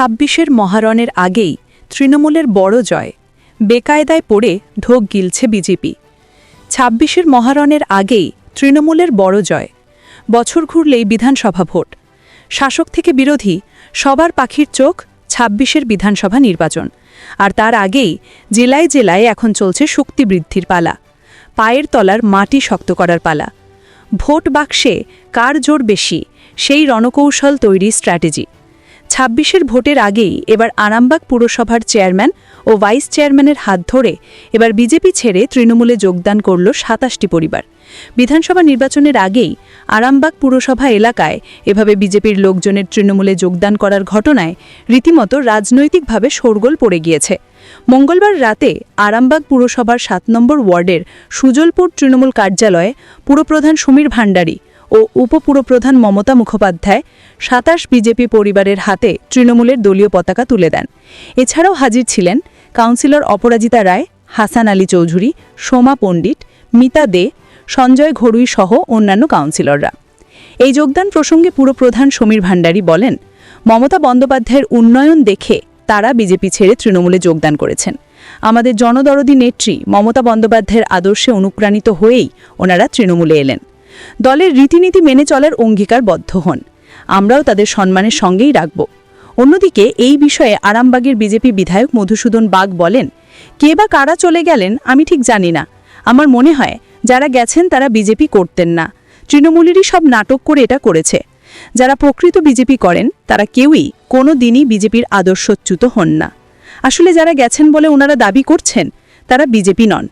ছাব্বিশের মহারণের আগেই তৃণমূলের বড় জয়। বেকায়দায় পড়ে ঢোক গিলছে বিজেপি। ছাব্বিশের মহারণের আগেই তৃণমূলের বড় জয়। বছর ঘুরলেই বিধানসভা ভোট। শাসক থেকে বিরোধী, সবার পাখির চোখ ছাব্বিশের বিধানসভা নির্বাচন। আর তার আগেই জেলায় জেলায় এখন চলছে শক্তি বৃদ্ধির পালা। পায়ের তলার মাটি শক্ত করার পালা। ভোট বাক্সে কার জোর বেশি, সেই রণকৌশল তৈরি স্ট্র্যাটেজি। ছাব্বিশের ভোটের আগেই এবার আরামবাগ পুরসভার চেয়ারম্যান ও ভাইস চেয়ারম্যানের হাত ধরে এবার বিজেপি ছেড়ে তৃণমূলে যোগদান করল সাতাশটি পরিবার। বিধানসভা নির্বাচনের আগেই আরামবাগ পুরসভা এলাকায় এভাবে বিজেপির লোকজনের তৃণমূলে যোগদান করার ঘটনায় রীতিমতো রাজনৈতিকভাবে শোরগোল পড়ে গিয়েছে। মঙ্গলবার রাতে আরামবাগ পুরসভার সাত নম্বর ওয়ার্ডের সুজলপুর তৃণমূল কার্যালয়ে পুরপ্রধান সমীর ভান্ডারী ও উপপুরপ্রধান মমতা মুখোপাধ্যায় সাতাশ বিজেপি পরিবারের হাতে তৃণমূলের দলীয় পতাকা তুলে দেন। এছাড়াও হাজির ছিলেন কাউন্সিলর অপরাজিতা রায়, হাসান আলী চৌধুরী, সোমা পণ্ডিত, মিতা দে, সঞ্জয় ঘড়ুই সহ অন্যান্য কাউন্সিলররা। এই যোগদান প্রসঙ্গে পুরপ্রধান সমীর ভান্ডারী বলেন, মমতা বন্দ্যোপাধ্যায়ের উন্নয়ন দেখে তারা বিজেপি ছেড়ে তৃণমূলে যোগদান করেছেন। আমাদের জনদরদী নেত্রী মমতা বন্দ্যোপাধ্যায়ের আদর্শে অনুপ্রাণিত হয়েই ওনারা তৃণমূলে এলেন। দলের রীতিনীতি মেনে চলার অঙ্গীকারবদ্ধ হন। আমরাও তাদের সম্মানের সঙ্গেই রাখব। অন্যদিকে এই বিষয়ে আরামবাগের বিজেপি বিধায়ক মধুসূদন বাগ বলেন, কে বা কারা চলে গেলেন আমি ঠিক জানি না। আমার মনে হয় যারা গেছেন তারা বিজেপি করতেন না। তৃণমূলেরই সব নাটক করে এটা করেছে। যারা প্রকৃত বিজেপি করেন, তারা কেউই কোনো দিনই বিজেপির আদর্শচ্যুত হন না। আসলে যারা গেছেন বলে ওনারা দাবি করছেন, তারা বিজেপি নন।